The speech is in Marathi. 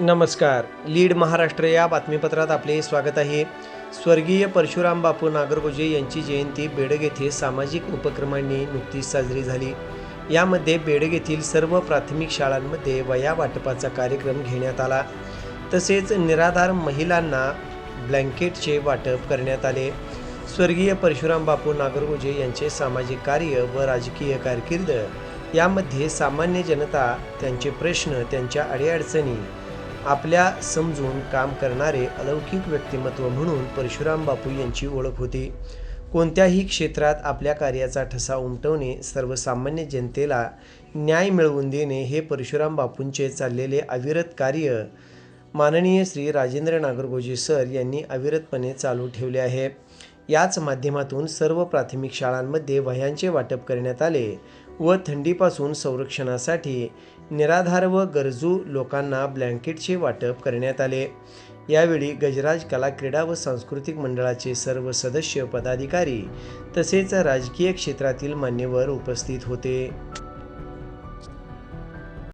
नमस्कार. लीड महाराष्ट्र या बातमीपत्रात आपले स्वागत आहे. स्वर्गीय परशुराम बापू नागरगोजे यांची जयंती बेडग येथे सामाजिक उपक्रमांनी नुकतीच साजरी झाली. यामध्ये बेडग येथील सर्व प्राथमिक शाळांमध्ये वया वाटपाचा कार्यक्रम घेण्यात आला. तसेच निराधार महिलांना ब्लँकेटचे वाटप करण्यात आले. स्वर्गीय परशुराम बापू नागरगोजे यांचे सामाजिक कार्य व राजकीय कारकीर्द यामध्ये सामान्य जनता त्यांचे प्रश्न त्यांच्या अडीअडचणी आपल्या समजून काम करणारे अलौकिक व्यक्तिमत्व म्हणून परशुराम बापू यांची ओळख होती. कोणत्याही क्षेत्रात आपल्या कार्याचा ठसा उमटवणे सर्वसामान्य जनतेला न्याय मिळवून देणे हे परशुराम बापूंचे चाललेले अविरत कार्य माननीय श्री राजेंद्र नागरगोजी सर यांनी अविरतपणे चालू ठेवले आहे. याच माध्यमातून सर्व प्राथमिक शाळांमध्ये वह्यांचे वाटप करण्यात आले व थंडीपासून संरक्षणासाठी निराधार व गरजू लोकांना ब्लँकेटचे वाटप करण्यात आले. यावेळी गजराज कला क्रीडा व सांस्कृतिक मंडळाचे सर्व सदस्य पदाधिकारी तसेच राजकीय क्षेत्रातील मान्यवर उपस्थित होते.